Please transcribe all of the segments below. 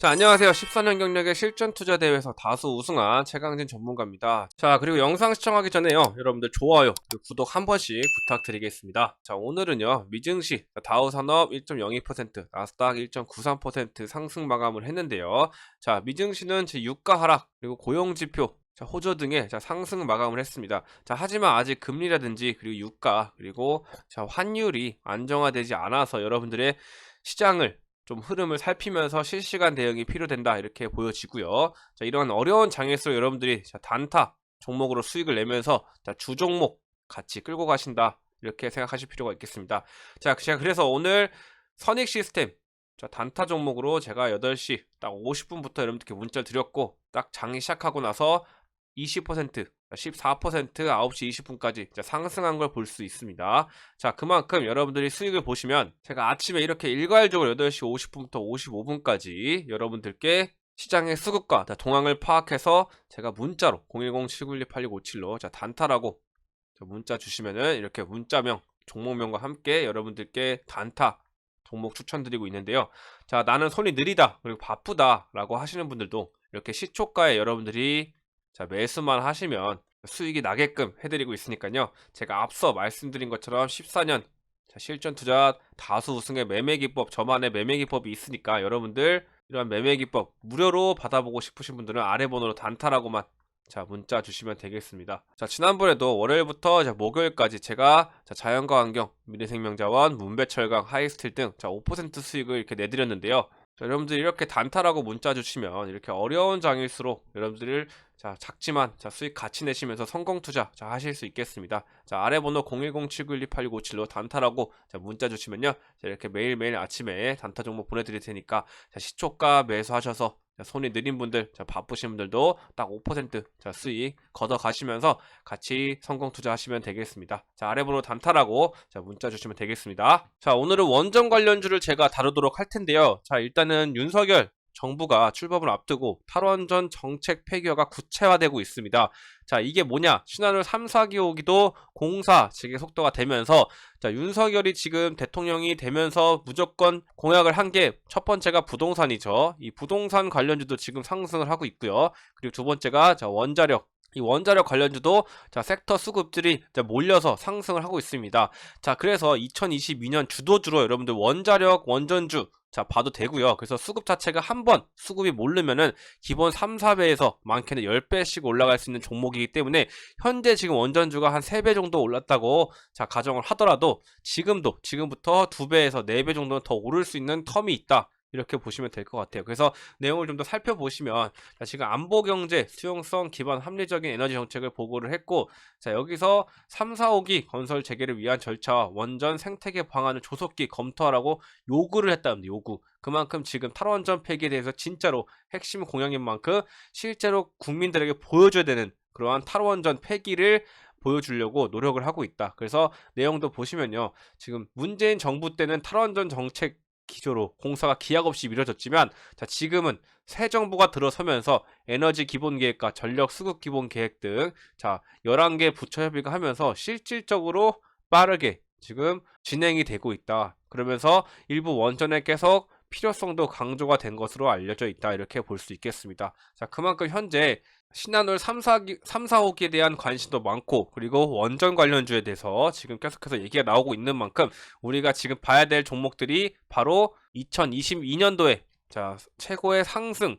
자, 안녕하세요. 14년 경력의 실전 투자 대회에서 다수 우승한 최강진 전문가입니다. 자, 그리고 영상 시청하기 전에요. 여러분들 좋아요, 그리고 구독 한 번씩 부탁드리겠습니다. 자, 오늘은요. 미증시 다우산업 1.02%, 나스닥 1.93% 상승 마감을 했는데요. 자, 미증시는 제 유가 하락, 그리고 고용 지표 자, 호조 등의 자, 상승 마감을 했습니다. 자, 하지만 아직 금리라든지 그리고 유가 그리고 자, 환율이 안정화되지 않아서 여러분들의 시장을 좀 흐름을 살피면서 실시간 대응이 필요된다 이렇게 보여지고요. 자, 이런 어려운 장일수록 여러분들이 자, 단타 종목으로 수익을 내면서 자, 주 종목 같이 끌고 가신다 이렇게 생각하실 필요가 있겠습니다. 자, 제가 그래서 오늘 선익 시스템 자, 단타 종목으로 제가 8시 딱 50분부터 여러분들께 문자를 드렸고 딱 장이 시작하고 나서 20% 14% 9시 20분까지 상승한 걸 볼 수 있습니다. 자, 그만큼 여러분들이 수익을 보시면 제가 아침에 이렇게 일괄적으로 8시 50분부터 55분까지 여러분들께 시장의 수급과 자, 동향을 파악해서 제가 문자로 010-791-8657로 자, 단타라고 자, 문자 주시면은 이렇게 문자명, 종목명과 함께 여러분들께 단타 종목 추천드리고 있는데요. 자, 나는 손이 느리다, 그리고 바쁘다 라고 하시는 분들도 이렇게 시초가에 여러분들이 자, 매수만 하시면 수익이 나게끔 해드리고 있으니까요. 제가 앞서 말씀드린 것처럼 14년 자, 실전 투자 다수 우승의 매매 기법, 저만의 매매 기법이 있으니까 여러분들 이러한 매매 기법 무료로 받아보고 싶으신 분들은 아래 번호로 단타라고만 자, 문자 주시면 되겠습니다. 자, 지난번에도 월요일부터 자, 목요일까지 제가 자, 자연과 환경, 미래생명자원, 문배철강, 하이스틸 등 자, 5% 수익을 이렇게 내드렸는데요. 자, 여러분들 이렇게 단타라고 문자 주시면 이렇게 어려운 장일수록 여러분들을 자, 작지만 자, 수익 같이 내시면서 성공 투자 자, 하실 수 있겠습니다. 자, 아래 번호 010-791-8657로 단타라고 자, 문자 주시면요. 자, 이렇게 매일매일 아침에 단타 종목 보내 드릴 테니까 자, 시초가 매수하셔서 자, 손이 느린 분들, 자, 바쁘신 분들도 딱 5% 자, 수익 걷어 가시면서 같이 성공 투자하시면 되겠습니다. 자, 아래 번호 단타라고 자, 문자 주시면 되겠습니다. 자, 오늘은 원전 관련주를 제가 다루도록 할 텐데요. 자, 일단은 윤석열 정부가 출범을 앞두고 탈원전 정책 폐기가 구체화되고 있습니다. 자, 이게 뭐냐? 신한울 3, 4기호기도 공사 재개 속도가 되면서 자, 윤석열이 지금 대통령이 되면서 무조건 공약을 한 게 첫 번째가 부동산이죠. 이 부동산 관련주도 지금 상승을 하고 있고요. 그리고 두 번째가 자, 원자력 이 원자력 관련주도 자 섹터 수급들이 자, 몰려서 상승을 하고 있습니다. 자 그래서 2022년 주도주로 여러분들 원자력 원전주 자 봐도 되고요. 그래서 수급 자체가 한 번 수급이 모르면은 기본 3, 4배에서 많게는 10배씩 올라갈 수 있는 종목이기 때문에 현재 지금 원전주가 한 3배 정도 올랐다고 자 가정을 하더라도 지금도 지금부터 2배에서 4배 정도는 더 오를 수 있는 텀이 있다. 이렇게 보시면 될 것 같아요. 그래서 내용을 좀 더 살펴보시면 자, 지금 안보 경제 수용성 기반 합리적인 에너지 정책을 보고를 했고 자, 여기서 3, 4, 5기 건설 재개를 위한 절차와 원전 생태계 방안을 조속히 검토하라고 요구를 했다는데 요구. 그만큼 지금 탈원전 폐기에 대해서 진짜로 핵심 공약인 만큼 실제로 국민들에게 보여줘야 되는 그러한 탈원전 폐기를 보여주려고 노력을 하고 있다. 그래서 내용도 보시면요. 지금 문재인 정부 때는 탈원전 정책 기조로 공사가 기약 없이 미뤄졌지만 자 지금은 새 정부가 들어서면서 에너지 기본 계획과 전력 수급 기본 계획 등 자 11개 부처 협의가 하면서 실질적으로 빠르게 지금 진행이 되고 있다. 그러면서 일부 원전에 계속 필요성도 강조가 된 것으로 알려져 있다. 이렇게 볼 수 있겠습니다. 자, 그만큼 현재 신한울 3, 4기, 3, 4호기에 대한 관심도 많고 그리고 원전 관련주에 대해서 지금 계속해서 얘기가 나오고 있는 만큼 우리가 지금 봐야 될 종목들이 바로 2022년도에 자 최고의 상승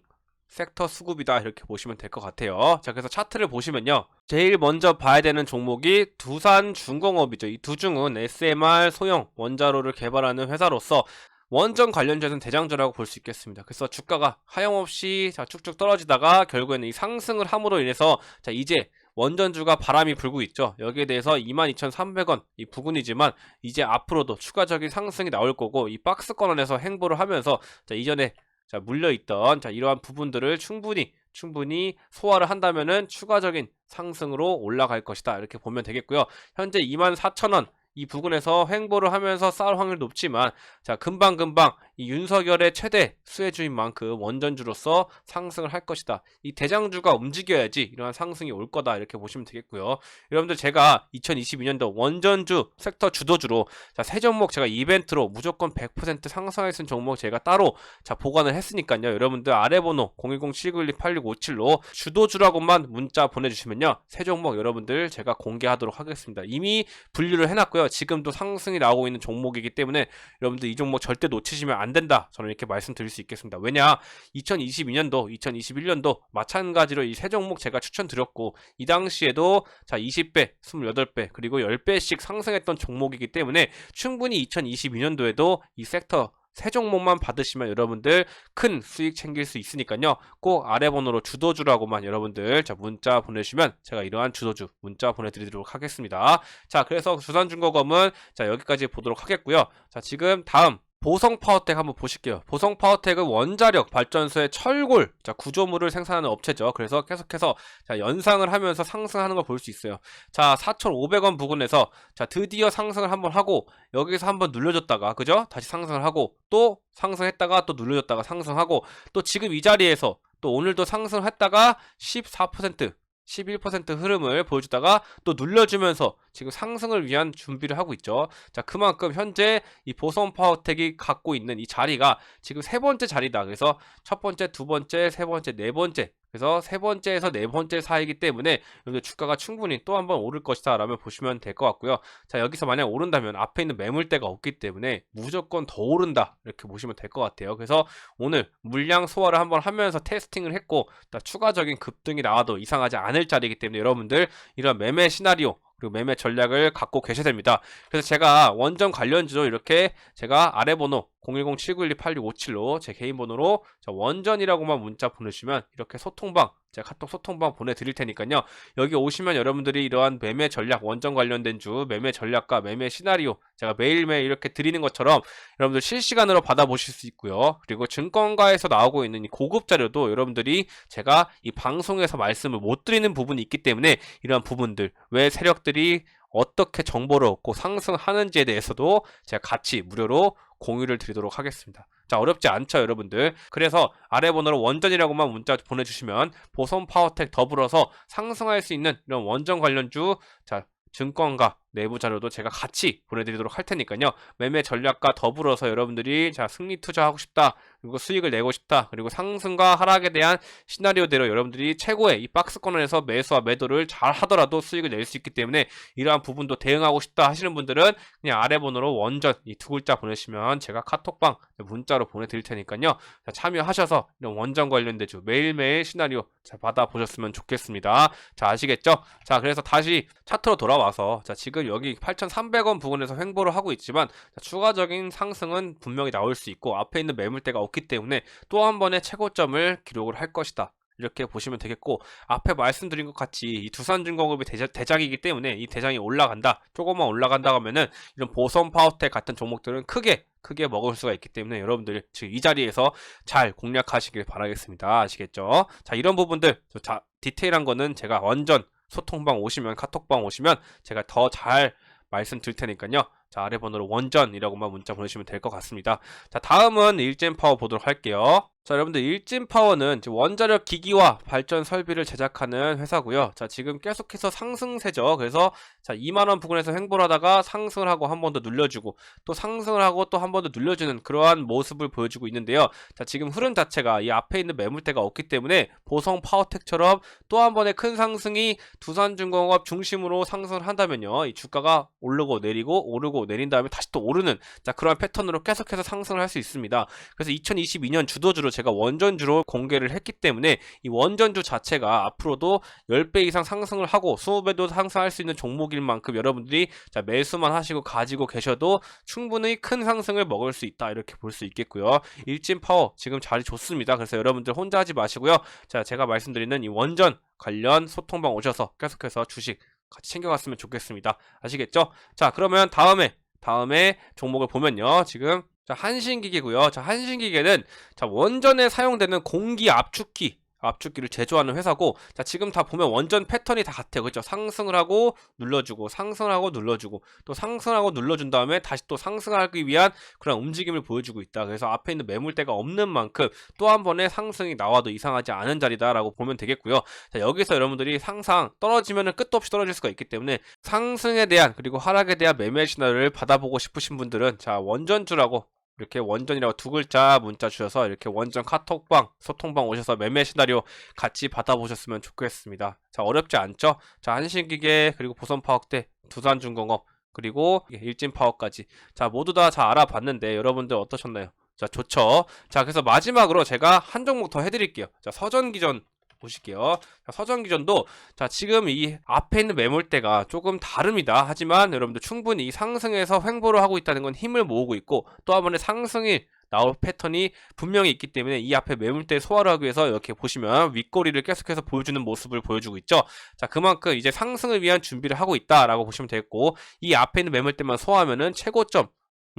섹터 수급이다 이렇게 보시면 될 것 같아요. 자 그래서 차트를 보시면요. 제일 먼저 봐야 되는 종목이 두산 중공업이죠. 이 두중은 SMR 소형 원자로를 개발하는 회사로서 원전 관련주에서는 대장주라고 볼 수 있겠습니다. 그래서 주가가 하염없이 자 쭉쭉 떨어지다가 결국에는 이 상승을 함으로 인해서 자 이제 원전주가 바람이 불고 있죠. 여기에 대해서 22,300원 이 부근이지만 이제 앞으로도 추가적인 상승이 나올 거고 이 박스권 안에서 행보를 하면서 자 이전에 자 물려있던 자 이러한 부분들을 충분히 충분히 소화를 한다면은 추가적인 상승으로 올라갈 것이다 이렇게 보면 되겠고요. 현재 24,000원 이 부근에서 횡보를 하면서 쌓을 확률 높지만 자 금방금방 이 윤석열의 최대 수혜주인 만큼 원전주로서 상승을 할 것이다. 이 대장주가 움직여야지 이러한 상승이 올 거다 이렇게 보시면 되겠고요. 여러분들 제가 2022년도 원전주 섹터 주도주로 자, 세 종목 제가 이벤트로 무조건 100% 상승할 수 있는 종목 제가 따로 자, 보관을 했으니까요. 여러분들 아래 번호 010-7912-8657로 주도주라고만 문자 보내주시면요. 세 종목 여러분들 제가 공개하도록 하겠습니다. 이미 분류를 해놨고요. 지금도 상승이 나오고 있는 종목이기 때문에 여러분들 이 종목 절대 놓치시면 안 된다. 저는 이렇게 말씀드릴 수 있겠습니다. 왜냐? 2022년도, 2021년도 마찬가지로 이 세 종목 제가 추천드렸고 이 당시에도 자 20배, 28배 그리고 10배씩 상승했던 종목이기 때문에 충분히 2022년도에도 이 섹터 세 종목만 받으시면 여러분들 큰 수익 챙길 수 있으니까요. 꼭 아래 번호로 주도주라고만 여러분들 자 문자 보내주시면 제가 이러한 주도주 문자 보내드리도록 하겠습니다. 자 그래서 두산중공업은 자 여기까지 보도록 하겠고요. 자 지금 다음 보성 파워텍 한번 보실게요. 보성 파워텍은 원자력 발전소의 철골, 자, 구조물을 생산하는 업체죠. 그래서 계속해서 자, 연상을 하면서 상승하는 걸 볼 수 있어요. 자, 4,500원 부근에서 자, 드디어 상승을 한번 하고 여기서 한번 눌려줬다가 그죠? 다시 상승을 하고 또 상승했다가 또 눌려줬다가 상승하고 또 지금 이 자리에서 또 오늘도 상승했다가 14% 11% 흐름을 보여주다가 또 눌려주면서 지금 상승을 위한 준비를 하고 있죠. 자, 그만큼 현재 이 보성 파워텍이 갖고 있는 이 자리가 지금 세 번째 자리다. 그래서 첫 번째, 두 번째, 세 번째, 네 번째. 그래서 세 번째에서 네 번째 사이기 때문에 여러분들 주가가 충분히 또 한번 오를 것이다 라면 보시면 될 것 같고요. 자, 여기서 만약 오른다면 앞에 있는 매물대가 없기 때문에 무조건 더 오른다. 이렇게 보시면 될 것 같아요. 그래서 오늘 물량 소화를 한번 하면서 테스팅을 했고 추가적인 급등이 나와도 이상하지 않을 자리이기 때문에 여러분들 이런 매매 시나리오 그리고 매매 전략을 갖고 계셔야 됩니다. 그래서 제가 원전 관련주로 이렇게 제가 아래 번호 010-7912-8657로 제 개인 번호로 원전이라고만 문자 보내주시면 이렇게 소통방 제가 카톡 소통방 보내드릴 테니까요. 여기 오시면 여러분들이 이러한 매매 전략, 원전 관련된 주, 매매 전략과 매매 시나리오 제가 매일매일 이렇게 드리는 것처럼 여러분들 실시간으로 받아보실 수 있고요. 그리고 증권가에서 나오고 있는 이 고급 자료도 여러분들이 제가 이 방송에서 말씀을 못 드리는 부분이 있기 때문에 이러한 부분들, 왜 세력들이 어떻게 정보를 얻고 상승하는지에 대해서도 제가 같이 무료로 공유를 드리도록 하겠습니다. 자, 어렵지 않죠, 여러분들. 그래서 아래 번호로 원전이라고만 문자 보내주시면 보선 파워텍 더불어서 상승할 수 있는 이런 원전 관련주, 자, 증권가 내부 자료도 제가 같이 보내드리도록 할 테니까요. 매매 전략과 더불어서 여러분들이 자 승리 투자하고 싶다. 그리고 수익을 내고 싶다. 그리고 상승과 하락에 대한 시나리오대로 여러분들이 최고의 이 박스권 에서 매수와 매도를 잘 하더라도 수익을 낼 수 있기 때문에 이러한 부분도 대응하고 싶다 하시는 분들은 그냥 아래 번호로 원전 이 두 글자 보내시면 제가 카톡방 문자로 보내드릴 테니까요. 자, 참여하셔서 이런 원전 관련된 주 매일매일 시나리오 자, 받아보셨으면 좋겠습니다. 자 아시겠죠? 자 그래서 다시 차트로 돌아와서 자 지금 여기 8,300원 부근에서 횡보를 하고 있지만 자, 추가적인 상승은 분명히 나올 수 있고 앞에 있는 매물대가 없기 때문에 또 한 번의 최고점을 기록을 할 것이다. 이렇게 보시면 되겠고 앞에 말씀드린 것 같이 이 두산중공업이 대장, 이기 때문에 이 대장이 올라간다. 조금만 올라간다 하면은 이런 보선 파워텍 같은 종목들은 크게 크게 먹을 수가 있기 때문에 여러분들 지금 이 자리에서 잘 공략하시길 바라겠습니다. 아시겠죠? 자 이런 부분들 자 디테일한 거는 제가 완전 소통방 오시면 카톡방 오시면 제가 더 잘 말씀드릴 테니까요 자 아래 번호로 원전이라고만 문자 보내시면 될 것 같습니다 자 다음은 일젠 파워 보도록 할게요 자, 여러분들 일진 파워는 원자력 기기와 발전 설비를 제작하는 회사고요. 자, 지금 계속해서 상승세죠. 그래서 자, 2만 원 부근에서 횡보를 하다가 상승을 하고 한 번 더 눌려주고 또 상승을 하고 또 한 번 더 눌려주는 그러한 모습을 보여주고 있는데요. 자, 지금 흐름 자체가 이 앞에 있는 매물대가 없기 때문에 보성 파워텍처럼 또 한 번의 큰 상승이 두산중공업 중심으로 상승을 한다면요. 이 주가가 오르고 내리고 오르고 내린 다음에 다시 또 오르는 자, 그러한 패턴으로 계속해서 상승을 할 수 있습니다. 그래서 2022년 주도주로 제가 원전주로 공개를 했기 때문에 이 원전주 자체가 앞으로도 10배 이상 상승을 하고 20배도 상승할 수 있는 종목일 만큼 여러분들이 자 매수만 하시고 가지고 계셔도 충분히 큰 상승을 먹을 수 있다 이렇게 볼 수 있겠고요. 일진 파워 지금 자리 좋습니다. 그래서 여러분들 혼자 하지 마시고요. 자 제가 말씀드리는 이 원전 관련 소통방 오셔서 계속해서 주식 같이 챙겨갔으면 좋겠습니다. 아시겠죠? 자 그러면 다음에 다음에 종목을 보면요. 지금 자, 한신기계고요. 자, 한신기계는 자, 원전에 사용되는 공기 압축기 압축기를 제조하는 회사고 자 지금 다 보면 원전 패턴이 다 같아요. 그렇죠? 상승을 하고 눌러주고 상승을 하고 눌러주고 또 상승하고 눌러준 다음에 다시 또 상승하기 위한 그런 움직임을 보여주고 있다. 그래서 앞에 있는 매물대가 없는 만큼 또 한 번의 상승이 나와도 이상하지 않은 자리다라고 보면 되겠고요. 자 여기서 여러분들이 상상 떨어지면은 끝도 없이 떨어질 수가 있기 때문에 상승에 대한 그리고 하락에 대한 매매 시나리오를 받아보고 싶으신 분들은 자 원전주라고 이렇게 원전이라고 두 글자 문자 주셔서 이렇게 원전 카톡방, 소통방 오셔서 매매 시나리오 같이 받아보셨으면 좋겠습니다. 자, 어렵지 않죠? 자, 한신기계, 그리고 보선파워대, 두산중공업, 그리고 일진파워까지. 자, 모두 다 잘 알아봤는데 여러분들 어떠셨나요? 자, 좋죠? 자, 그래서 마지막으로 제가 한 종목 더 해드릴게요. 자, 서전기전 보실게요. 자, 서전기전도 자 지금 이 앞에 있는 매물대가 조금 다릅니다. 하지만 여러분들 충분히 이 상승에서 횡보를 하고 있다는 건 힘을 모으고 있고 또 한 번의 상승이 나올 패턴이 분명히 있기 때문에 이 앞에 매물대 소화를 하기 위해서 이렇게 보시면 윗꼬리를 계속해서 보여주는 모습을 보여주고 있죠. 자 그만큼 이제 상승을 위한 준비를 하고 있다라고 보시면 되겠고 이 앞에 있는 매물대만 소화하면은 최고점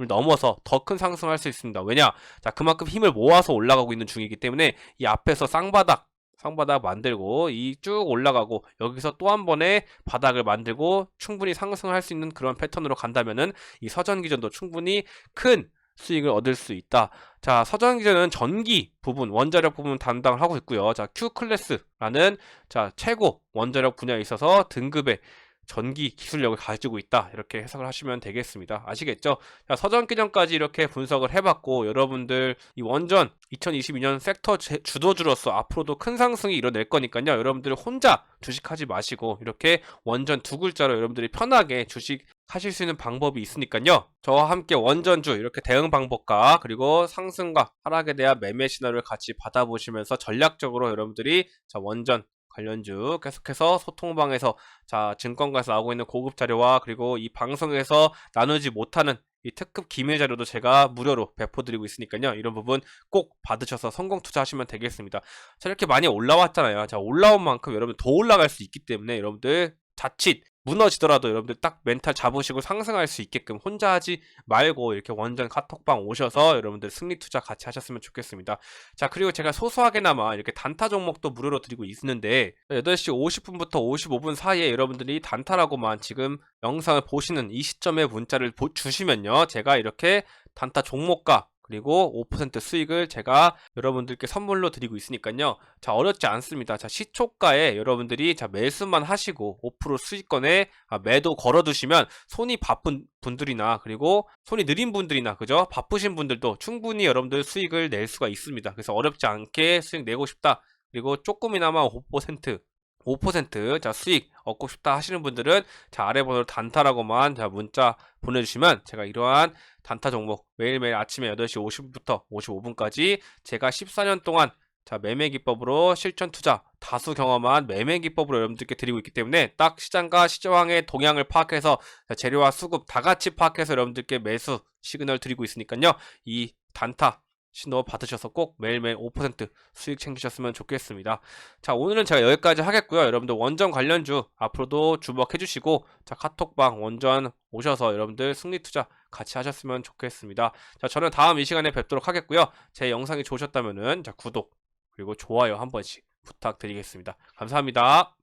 을 넘어서 더 큰 상승할 수 있습니다. 왜냐? 자, 그만큼 힘을 모아서 올라가고 있는 중이기 때문에 이 앞에서 쌍바닥 상바닥 만들고 이 쭉 올라가고 여기서 또 한 번의 바닥을 만들고 충분히 상승할 수 있는 그런 패턴으로 간다면은 이 서전 기전도 충분히 큰 수익을 얻을 수 있다. 자, 서전 기전은 전기 부분, 원자력 부분 담당을 하고 있고요. 자, Q 클래스라는 자, 최고 원자력 분야에 있어서 등급의 전기 기술력을 가지고 있다. 이렇게 해석을 하시면 되겠습니다. 아시겠죠? 자, 서전기전까지 이렇게 분석을 해봤고, 여러분들 이 원전 2022년 섹터 제- 주도주로서 앞으로도 큰 상승이 일어날 거니까요. 여러분들 혼자 주식하지 마시고, 이렇게 원전 두 글자로 여러분들이 편하게 주식 하실 수 있는 방법이 있으니까요. 저와 함께 원전주 이렇게 대응 방법과 그리고 상승과 하락에 대한 매매 시나리오를 같이 받아보시면서 전략적으로 여러분들이 자, 원전 관련주 계속해서 소통방에서 자 증권가에서 나오고 있는 고급 자료와 그리고 이 방송에서 나누지 못하는 이 특급 기밀 자료도 제가 무료로 배포드리고 있으니까요. 이런 부분 꼭 받으셔서 성공 투자하시면 되겠습니다. 자 이렇게 많이 올라왔잖아요. 자 올라온 만큼 여러분 더 올라갈 수 있기 때문에 여러분들 자칫 무너지더라도 여러분들 딱 멘탈 잡으시고 상승할 수 있게끔 혼자 하지 말고 이렇게 원전 카톡방 오셔서 여러분들 승리 투자 같이 하셨으면 좋겠습니다. 자, 그리고 제가 소소하게나마 이렇게 단타 종목도 무료로 드리고 있는데 8시 50분부터 55분 사이에 여러분들이 단타라고만 지금 영상을 보시는 이 시점에 문자를 보- 주시면요. 제가 이렇게 단타 종목과 그리고 5% 수익을 제가 여러분들께 선물로 드리고 있으니까요. 자, 어렵지 않습니다. 자, 시초가에 여러분들이 자, 매수만 하시고 5% 수익권에 아, 매도 걸어두시면 손이 바쁜 분들이나 그리고 손이 느린 분들이나 그죠? 바쁘신 분들도 충분히 여러분들 수익을 낼 수가 있습니다. 그래서 어렵지 않게 수익 내고 싶다. 그리고 조금이나마 5% 5% 자, 수익 얻고 싶다 하시는 분들은 자, 아래 번호로 단타라고만 자, 문자 보내주시면 제가 이러한 단타 종목 매일매일 아침에 8시 50분부터 55분까지 제가 14년 동안 자, 매매 기법으로 실전 투자 다수 경험한 매매 기법으로 여러분들께 드리고 있기 때문에 딱 시장과 시장의 동향을 파악해서 자, 재료와 수급 다 같이 파악해서 여러분들께 매수 시그널 드리고 있으니까요. 이 단타 신호 받으셔서 꼭 매일매일 5% 수익 챙기셨으면 좋겠습니다. 자, 오늘은 제가 여기까지 하겠고요. 여러분들 원전 관련주 앞으로도 주목해 주시고 자, 카톡방 원전 오셔서 여러분들 승리 투자 같이 하셨으면 좋겠습니다. 자, 저는 다음 이 시간에 뵙도록 하겠고요. 제 영상이 좋으셨다면은 자, 구독 그리고 좋아요 한 번씩 부탁드리겠습니다. 감사합니다.